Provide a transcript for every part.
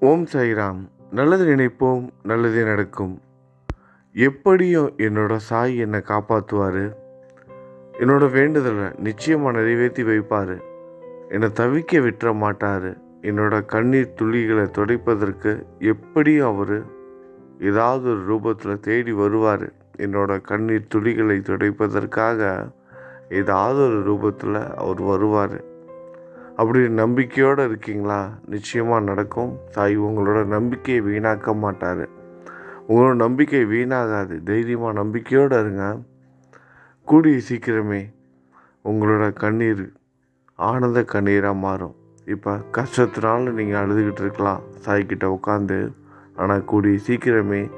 ஓம் சாய்ராம். நல்லது நினைப்போம் நல்லதே நடக்கும். எப்படியும் என்னோட சாய் என்னை காப்பாற்றுவார் என்னோட வேண்டுதலை நிச்சயமாக நிறைவேற்றி வைப்பார். என்னை தவிக்க விட்டுற மாட்டார். என்னோட கண்ணீர் துளிகளை துடைப்பதற்கு எப்படியும் அவர் ஏதாவது ஒரு ரூபத்தில் தேடி வருவார். என்னோட கண்ணீர் துளிகளை துடைப்பதற்காக ஏதாவது ஒரு ரூபத்தில் அவர் வருவார். அப்படி நம்பிக்கையோடு இருக்கீங்களா? நிச்சயமாக நடக்கும். சாய் உங்களோட நம்பிக்கையை வீணாக்க மாட்டார். உங்களோட நம்பிக்கை வீணாகாது. தைரியமாக நம்பிக்கையோடு இருங்க. கூடிய சீக்கிரமே உங்களோட கண்ணீர் ஆனந்த கண்ணீராக மாறும். இப்போ கஷ்டத்தினால நீங்கள் அழுதுகிட்டு இருக்கலாம். சாய்கிட்ட உட்காந்து ஆனால் கூடிய சீக்கிரமே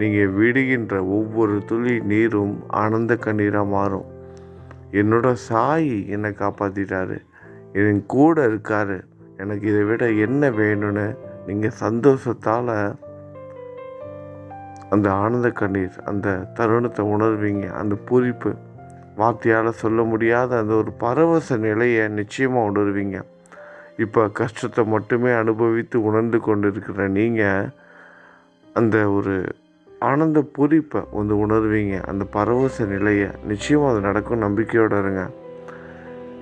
நீங்கள் விடுகின்ற ஒவ்வொரு துளி நீரும் ஆனந்த கண்ணீராக மாறும். என்னோட சாய் என்னை காப்பாற்றிட்டாரு என் கூட இருக்கார். எனக்கு இதை விட என்ன வேணும்னு நீங்கள் சந்தோஷத்தால் அந்த ஆனந்த கண்ணீர் அந்த தருணத்தை உணர்வீங்க. அந்த பூரிப்பு வார்த்தையால் சொல்ல முடியாத அந்த ஒரு பரவச நிலையை நிச்சயமாக உணர்வீங்க. இப்போ கஷ்டத்தை மட்டுமே அனுபவித்து உணர்ந்து கொண்டு இருக்கிற நீங்கள் அந்த ஒரு ஆனந்த பூரிப்பை வந்து உணர்வீங்க. அந்த பரவச நிலையை நிச்சயமாக அது நடக்கும் நம்பிக்கையோடு இருங்க.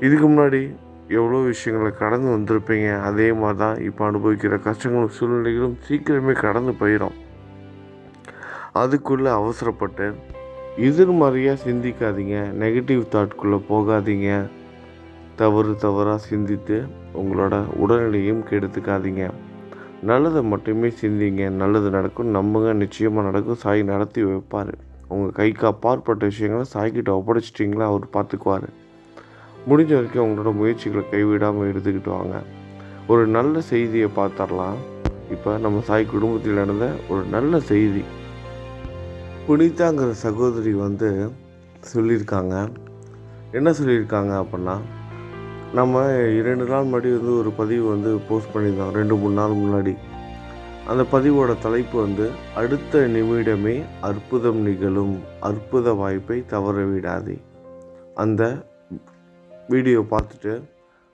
இதுக்கு முன்னாடி எவ்வளோ விஷயங்களை கடந்து வந்திருப்பீங்க அதே மாதிரி தான் இப்போ அனுபவிக்கிற கஷ்டங்களும் சூழ்நிலைகளும் சீக்கிரமே கடந்து போயிடும் அதுக்குள்ளே அவசரப்பட்டு எதிர்மறையாக சிந்திக்காதீங்க நெகட்டிவ் தாட்குள்ளே போகாதீங்க. தவறு தவறாக சிந்தித்து உங்களோட உடல்நிலையும் கெடுத்துக்காதீங்க. நல்லதை மட்டுமே சிந்திங்க நல்லது நடக்கும் நம்புங்க நிச்சயமாக நடக்கும் சாய் நடத்தி வைப்பார். உங்கள் கைக்கு அப்பாற்பட்ட விஷயங்களை சாய்கிட்ட ஒப்படைச்சிட்டிங்களா அவர் பார்த்துக்குவார் முடிஞ்ச வரைக்கும் அவங்களோட முயற்சிகளை கைவிடாமல் எடுத்துக்கிட்டு வாங்க. ஒரு நல்ல செய்தியை பார்த்துடலாம். இப்போ நம்ம சாய் குடும்பத்தில் நடந்த ஒரு நல்ல செய்தி. புனிதாங்கிற சகோதரி வந்து சொல்லியிருக்காங்க. என்ன சொல்லியிருக்காங்க அப்படின்னா நம்ம இரண்டு நாள் முன்னாடி வந்து ஒரு பதிவு வந்து போஸ்ட் பண்ணியிருந்தோம். ரெண்டு மூணு நாள் முன்னாடி. அந்த பதிவோட தலைப்பு வந்து அடுத்த நிமிடமே அற்புதம் நிகழும். அற்புத வாய்ப்பை தவற விடாதே அந்த வீடியோ பார்த்துட்டு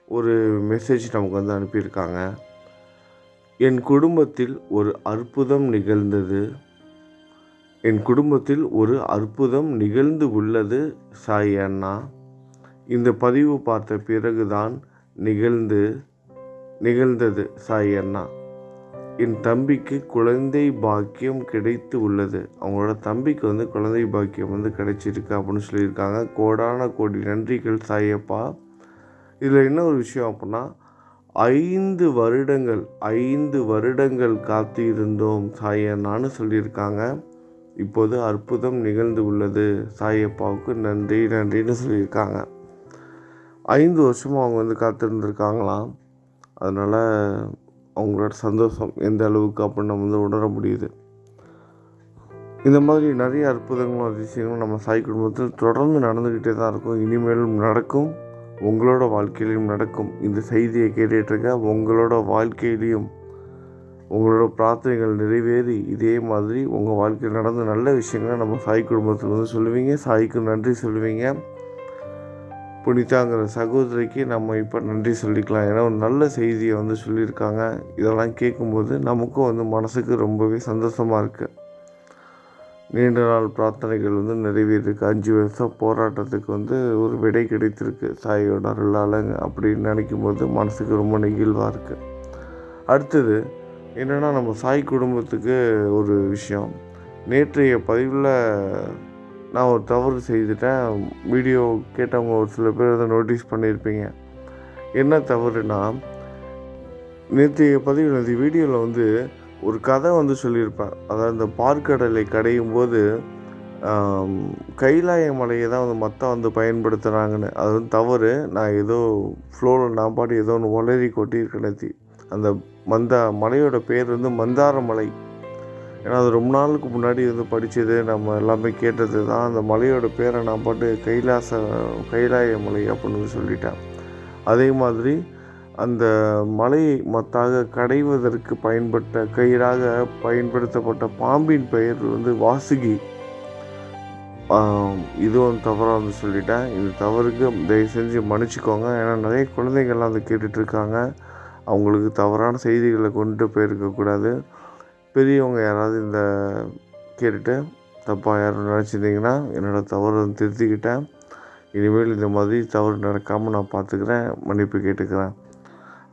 ஒரு மெசேஜ் நமக்கு வந்து அனுப்பியிருக்காங்க. என் குடும்பத்தில் ஒரு அற்புதம் நிகழ்ந்தது. என் குடும்பத்தில் ஒரு அற்புதம் நிகழ்ந்து உள்ளது சாய் அண்ணா. இந்த பதிவு பார்த்த பிறகுதான் நிகழ்ந்து நிகழ்ந்தது சாய் அண்ணா. என் தம்பிக்கு குழந்தை பாக்கியம் கிடைத்து உள்ளது. அவங்களோட தம்பிக்கு வந்து குழந்தை பாக்கியம் வந்து கிடைச்சிருக்கு அப்படின்னு சொல்லியிருக்காங்க. கோடான கோடி நன்றிகள் சாயப்பா இதில் என்ன ஒரு விஷயம் அப்படின்னா ஐந்து வருடங்கள் ஐந்து வருடங்கள் காத்து இருந்தோம் சாயண்ணான்னு சொல்லியிருக்காங்க. இப்போது அற்புதம் நிகழ்ந்து உள்ளது. சாயப்பாவுக்கு நன்றி நன்றின்னு சொல்லியிருக்காங்க. ஐந்து வருஷமாக அவங்க வந்து காத்திருந்துருக்காங்களாம். அதனால் அவங்களோட சந்தோஷம் எந்த அளவுக்கு அப்படின்னு நம்ம வந்து உணர முடியுது. இந்த மாதிரி நிறைய அற்புதங்களும் அதிசயங்களும் நம்ம சாய் குடும்பத்தில் தொடர்ந்து நடந்துக்கிட்டே தான் இருக்கும். இனிமேலும் நடக்கும். உங்களோட வாழ்க்கையிலையும் நடக்கும். இந்த செய்தியை கேட்டுட்ருக்க உங்களோட வாழ்க்கையிலையும் உங்களோட பிரார்த்தனைகள் நிறைவேறி இதே மாதிரி உங்கள் வாழ்க்கையில் நடந்த நல்ல விஷயங்களை நம்ம சாய் குடும்பத்தில் வந்து சொல்லுவீங்க. சாய்க்கு நன்றி சொல்லுவீங்க. புனிதாங்கிற சகோதரிக்கு நம்ம இப்போ நன்றி சொல்லிக்கலாம். ஏன்னா ஒரு நல்ல செய்தியை வந்து சொல்லியிருக்காங்க. இதெல்லாம் கேட்கும்போது நமக்கும் வந்து மனசுக்கு ரொம்பவே சந்தோஷமாக இருக்குது நீண்ட நாள் பிரார்த்தனைகள் வந்து நிறைவேறிருக்கு. அஞ்சு வருஷம் போராட்டத்துக்கு வந்து ஒரு விடை கிடைத்திருக்கு. சாயோட அருளாலங்க அப்படின்னு நினைக்கும் போது மனசுக்கு ரொம்ப நெகிழ்வாக இருக்குது அடுத்தது என்னென்னா நம்ம சாய் குடும்பத்துக்கு ஒரு விஷயம். நேற்றைய பதிவில் நான் ஒரு தவறு செய்துட்டேன். வீடியோ கேட்டவங்க ஒரு சில பேர் அதை நோட்டீஸ் பண்ணியிருப்பீங்க. என்ன தவறுனா நேற்றைய பதிவு இந்த வீடியோவில் வந்து ஒரு கதை வந்து சொல்லியிருப்பேன் அதாவது இந்த பார்க்கடலை கடையும் போது கைலாய மலையை தான் வந்து மற்ற வந்து பயன்படுத்துகிறாங்கன்னு அது வந்து தவறு. நான் ஏதோ ஃப்ளோவில் நான் பாட்டு ஏதோ ஒன்று ஒளரி கொட்டியிருக்கேன் அந்த மந்தா மலையோட பேர் வந்து மந்தார மலை ஏன்னா அது ரொம்ப நாளுக்கு முன்னாடி வந்து படித்தது நம்ம எல்லாமே கேட்டது தான். அந்த மலையோட பேரை நான் பாட்டு கைலாச கைலாய மலை அப்படின்னு சொல்லிட்டேன். அதே மாதிரி அந்த மலையை மத்தாக கடைவதற்கு பயன்பட்ட கயிறாக பயன்படுத்தப்பட்ட பாம்பின் பெயர் வந்து வாசுகி. இதுவும் தவறாக வந்து சொல்லிட்டேன். இந்த தவறுக்கு தயவு செஞ்சு மன்னிச்சிக்கோங்க. ஏன்னா நிறைய குழந்தைங்கள்லாம் வந்து கேட்டுட்ருக்காங்க அவங்களுக்கு தவறான செய்திகளை கொண்டு போயிருக்கக்கூடாது. பெரியவங்க யாராவது இந்த கேட்டுட்டு தப்பாக யாரும் நினச்சிருந்தீங்கன்னா என்னோடய தவறு திருத்திக்கிட்டேன். இனிமேல் இந்த மாதிரி தவறு நடக்காமல் நான் பார்த்துக்கிறேன் மன்னிப்பு கேட்டுக்கிறேன்.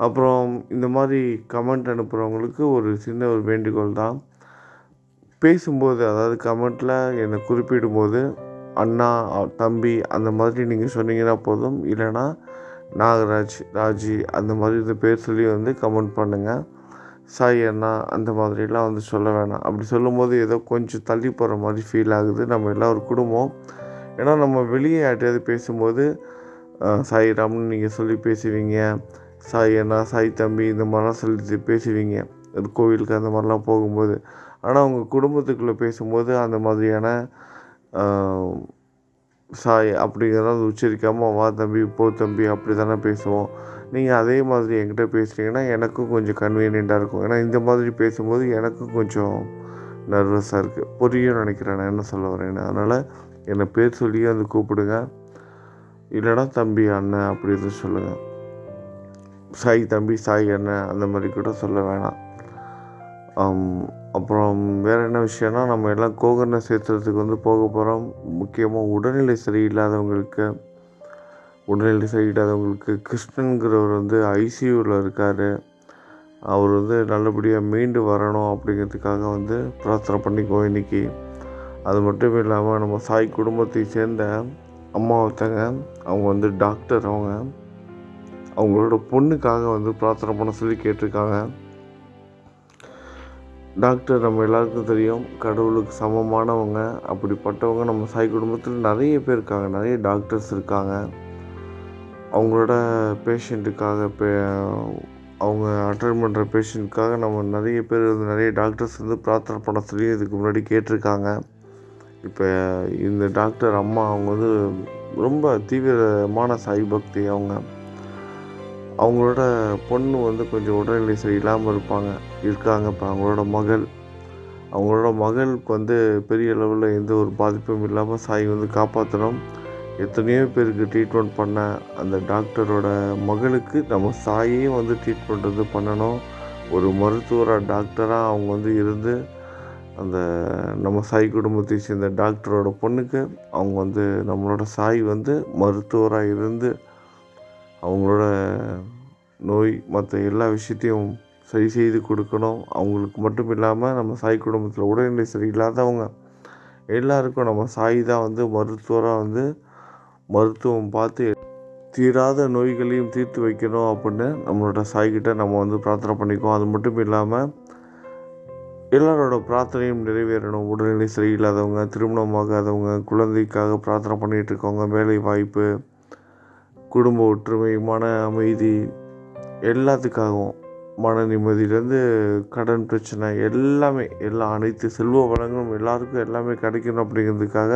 அப்புறம் இந்த மாதிரி கமெண்ட் அனுப்புகிறவங்களுக்கு ஒரு சின்ன ஒரு வேண்டுகோள் தான். பேசும்போது அதாவது கமெண்ட்டில் என்னை குறிப்பிடும்போது அண்ணா தம்பி அந்த மாதிரி நீங்கள் சொன்னீங்கன்னா போதும். இல்லைன்னா நாகராஜ் ராஜி அந்த மாதிரி இந்த பேர் சொல்லி வந்து கமெண்ட் பண்ணுங்கள் சாய் அண்ணா அந்த மாதிரிலாம் வந்து சொல்ல வேணாம். அப்படி சொல்லும்போது ஏதோ கொஞ்சம் தள்ளி போகிற மாதிரி ஃபீல் ஆகுது. நம்ம எல்லாம் ஒரு குடும்பம். ஏன்னா நம்ம வெளியே யார்ட்டையாவது பேசும்போது சாய் ராம்னு நீங்கள் சொல்லி பேசுவீங்க. சாய் அண்ணா சாய் தம்பி இந்த மாதிரிலாம் சொல்லி பேசுவீங்க. ஒரு கோவிலுக்கு அந்த மாதிரிலாம் போகும்போது. ஆனால் அவங்க குடும்பத்துக்குள்ளே பேசும்போது அந்த மாதிரியான சாய் அப்படிங்கிறத உச்சரிக்காமல் வா தம்பி போ தம்பி அப்படி தானே பேசுவோம். நீங்கள் அதே மாதிரி என்கிட்ட பேசுகிறீங்கன்னா எனக்கும் கொஞ்சம் கன்வீனியண்ட்டாக இருக்கும். ஏன்னா இந்த மாதிரி பேசும்போது எனக்கும் கொஞ்சம் நர்வஸாக இருக்குது புரியும் நினைக்கிறேன். நான் என்ன சொல்ல வரேன்னு அதனால் என்னை பேர் சொல்லியே வந்து கூப்பிடுங்க. இல்லைனா தம்பி அண்ணன் அப்படி எதுவும் சொல்லுங்கள் சாய் தம்பி சாய் அண்ணன் அந்த மாதிரி கூட சொல்ல வேணாம். அப்புறம் வேறு என்ன விஷயம்னா நம்ம எல்லாம் கோகர்ண சேத்திரத்துக்கு வந்து போக போகிறோம் முக்கியமாக உடல்நிலை சரியில்லாதவங்களுக்கு உடல்நிலை சரியில்லாதவங்களுக்கு கிருஷ்ணனுங்கிறவர் வந்து ஐசியூவில் இருக்கார். அவர் வந்து நல்லபடியாக மீண்டு வரணும் அப்படிங்கிறதுக்காக வந்து பிரார்த்தனை பண்ணிக்குவோம் இன்றைக்கி அது மட்டும் இல்லாமல் நம்ம சாய் குடும்பத்தை சேர்ந்த அம்மா ஒருத்தங்க அவங்க வந்து டாக்டர் அவங்க. அவங்களோட பொண்ணுக்காக வந்து பிரார்த்தனை பண்ண சொல்லி கேட்டிருக்காங்க. டாக்டர் நம்ம எல்லாருக்கும் தெரியும் கடவுளுக்கு சமமானவங்க அப்படிப்பட்டவங்க. நம்ம சாய் குடும்பத்தில் நிறைய பேர் இருக்காங்க நிறைய டாக்டர்ஸ் இருக்காங்க. அவங்களோட பேஷண்ட்டுக்காக பே அவங்க அட்டன் பண்ணுற பேஷண்ட்டுக்காக நம்ம நிறைய பேர் வந்து நிறைய டாக்டர்ஸ் வந்து பிரார்த்தனை பண்ண சொல்லி இதுக்கு முன்னாடி கேட்டிருக்காங்க. இப்போ இந்த டாக்டர் அம்மா அவங்க வந்து ரொம்ப தீவிரமான சாய் பக்தி அவங்க. அவங்களோட பொண்ணு வந்து கொஞ்சம் உடல்நிலை சரியில்லாமல் இருப்பாங்க. இருக்காங்க இப்போ அவங்களோட மகள். அவங்களோட மகளுக்கு வந்து பெரிய அளவில் எந்த ஒரு பாதிப்பும் இல்லாமல் சாய் வந்து காப்பாற்றணும் எத்தனையோ பேருக்கு ட்ரீட்மெண்ட் பண்ண அந்த டாக்டரோட மகளுக்கு நம்ம சாயே வந்து ட்ரீட்மெண்ட் வந்து பண்ணணும். ஒரு மருத்துவராக டாக்டராக அவங்க வந்து இருந்து அந்த நம்ம சாய் குடும்பத்தை சேர்ந்த டாக்டரோட பொண்ணுக்கு அவங்க வந்து நம்மளோட சாய் வந்து மருத்துவராக இருந்து அவங்களோட நோய் மற்ற எல்லா விஷயத்தையும் சரி செய்து கொடுக்கணும். அவங்களுக்கு மட்டும் இல்லாமல் நம்ம சாய் குடும்பத்தில் உடல்நிலை சரியில்லாதவங்க எல்லாருக்கும் நம்ம சாய் தான் வந்து மருத்துவராக வந்து மருத்துவம் பார்த்து தீராத நோய்களையும் தீர்த்து வைக்கணும் அப்படின்னு நம்மளோட சாய்கிட்ட நம்ம வந்து பிரார்த்தனை பண்ணிக்குவோம். அது மட்டும் இல்லாமல் எல்லாரோட பிரார்த்தனையும் நிறைவேறணும். உடல்நிலை சரியில்லாதவங்க திருமணமாகாதவங்க குழந்தைக்காக பிரார்த்தனை பண்ணிகிட்டு இருக்கவங்க வேலை வாய்ப்பு குடும்ப ஒற்றுமை மன அமைதி எல்லாத்துக்காகவும் மன நிம்மதியிலேருந்து கடன் பிரச்சனை எல்லாமே எல்லா அனைத்து செல்வ வளங்களும் எல்லாருக்கும் எல்லாமே கிடைக்கணும் அப்படிங்கிறதுக்காக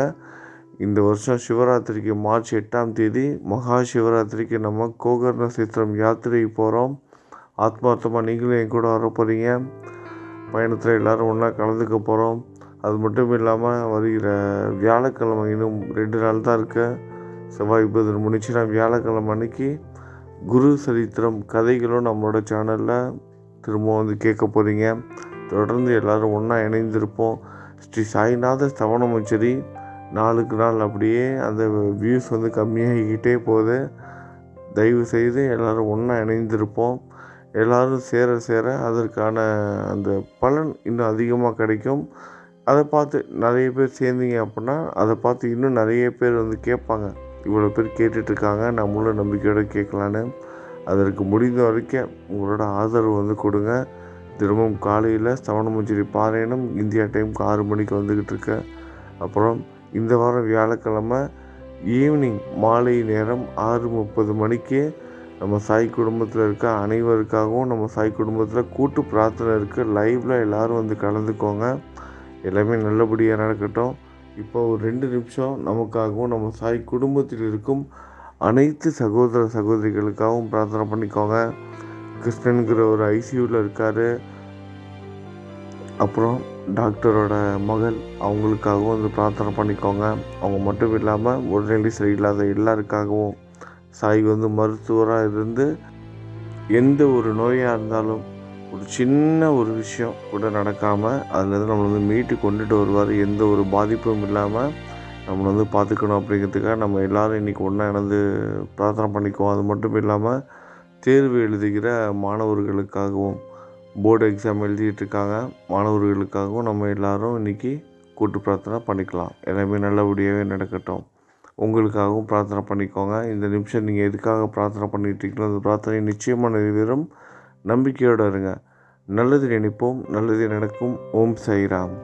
இந்த வருஷம் சிவராத்திரிக்கு மார்ச் எட்டாம் தேதி மகா சிவராத்திரிக்கு நம்ம கோகர்ண சித்திரம் யாத்திரைக்கு போகிறோம் ஆத்மார்த்தமாக நீங்களும் என் கூட வர போகிறீங்க பயணத்தில் எல்லோரும் ஒன்றா கலந்துக்க போகிறோம் அது மட்டும் இல்லாமல் வருகிற வியாழக்கிழமை இன்னும் ரெண்டு நாள் தான் இருக்குது செவ்வாய் புதன் முடிச்சுன்னா வியாழக்கிழமை அன்னைக்கு குரு சரித்திரம் கதைகளும் நம்மளோட சேனலில் திரும்ப வந்து கேட்க போகிறீங்க தொடர்ந்து எல்லோரும் ஒன்றா இணைந்திருப்போம். ஸ்ரீ சாய்நாத ஸ்தவனமச்சரி நாளுக்கு நாள் அப்படியே அந்த வியூஸ் வந்து கம்மியாகிக்கிட்டே போகுது. தயவு செய்து எல்லோரும் ஒன்றா இணைந்திருப்போம். எல்லோரும் சேர சேர அதற்கான அந்த பலன் இன்னும் அதிகமாக கிடைக்கும். அதை பார்த்து நிறைய பேர் சேர்ந்தீங்க அப்படின்னா அதை பார்த்து இன்னும் நிறைய பேர் வந்து கேட்பாங்க. இவ்வளோ பேர் கேட்டுட்ருக்காங்க. நம்மளும் நம்பிக்கையோடு கேட்கலான்னு. அதற்கு முடிந்த வரைக்கும் உங்களோட ஆதரவு வந்து கொடுங்க. தினமும் காலையில் சவணமஞ்சரி பாராயணம் இந்தியா டைமுக்கு ஆறு மணிக்கு வந்துக்கிட்டு இருக்கு அப்புறம் இந்த வாரம் வியாழக்கிழமை ஈவினிங் மாலை நேரம் ஆறு முப்பது மணிக்கு நம்ம சாய் குடும்பத்தில் இருக்க அனைவருக்காகவும் நம்ம சாய் குடும்பத்தில் கூட்டு பிரார்த்தனை இருக்குது லைவில் எல்லோரும் வந்து கலந்துக்கோங்க. எல்லாமே நல்லபடியாக நடக்கட்டும். இப்போ ஒரு ரெண்டு நிமிஷம் நமக்காகவும் நம்ம சாய் குடும்பத்தில் இருக்கும் அனைத்து சகோதர சகோதரிகளுக்காகவும் பிரார்த்தனை பண்ணிக்கோங்க. கிருஷ்ணனுங்கிற ஒரு ஐசியூவில் இருக்கார். அப்புறம் டாக்டரோட மகள் அவங்களுக்காகவும் வந்து பிரார்த்தனை பண்ணிக்கோங்க. அவங்க மட்டும் இல்லாமல் உடல்நிலை சரியில்லாத எல்லாருக்காகவும் சாய் வந்து மருத்துவராக இருந்து எந்த ஒரு நோயாக இருந்தாலும் ஒரு சின்ன ஒரு விஷயம் கூட நடக்காமல் அதுலேருந்து நம்மளை வந்து மீட்டு கொண்டுட்டு வருவார். எந்த ஒரு பாதிப்பும் இல்லாமல் நம்மளை வந்து பார்த்துக்கணும் அப்படிங்கிறதுக்காக நம்ம எல்லோரும் இன்றைக்கி ஒன்றா இணைந்து பிரார்த்தனை பண்ணிக்குவோம். அது மட்டும் இல்லாமல் தேர்வு எழுதுகிற மாணவர்களுக்காகவும் போர்டு எக்ஸாம் எழுதிக்கிட்டு இருக்காங்க. மாணவர்களுக்காகவும் நம்ம எல்லோரும் இன்றைக்கி கூட்டு பிரார்த்தனை பண்ணிக்கலாம். எல்லாமே நல்லபடியாகவே நடக்கட்டும். உங்களுக்காகவும் பிரார்த்தனை பண்ணிக்கோங்க. இந்த நிமிஷம் நீங்கள் எதுக்காக பிரார்த்தனை பண்ணிட்டு இருக்கீங்களோ அந்த பிரார்த்தனை நிச்சயமாக நிறைவேறும். நம்பிக்கையோடு இருங்க. நல்லது நினைப்போம் நல்லது நடக்கும். ஓம் சைராம்